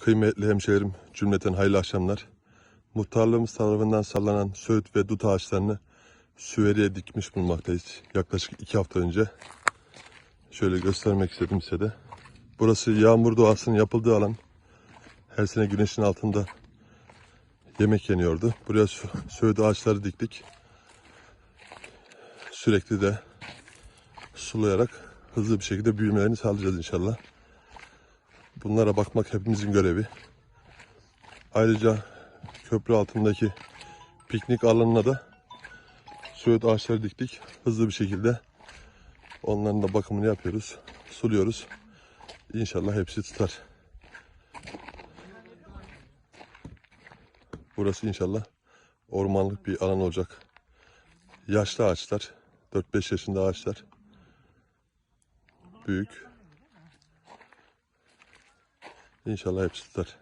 Kıymetli hemşehrim cümleten hayırlı akşamlar. Muhtarlığımız tarafından sallanan söğüt ve dut ağaçlarını süveriye dikmiş bulunmaktayız. Yaklaşık iki hafta önce. Şöyle göstermek istedim size de. Burası yağmur doğasının yapıldığı alan. Her sene güneşin altında yemek yeniyordu. Buraya sö- söğüt ağaçları diktik. Sürekli de sulayarak hızlı bir şekilde büyümelerini sağlayacağız inşallah. Bunlara bakmak hepimizin görevi. Ayrıca köprü altındaki piknik alanına da söğüt ağaçları diktik. Hızlı bir şekilde onların da bakımını yapıyoruz. Suluyoruz. İnşallah hepsi tutar. Burası inşallah ormanlık bir alan olacak. Yaşlı ağaçlar, 4-5 yaşında ağaçlar. Büyük. İnşallah hepsi tutar.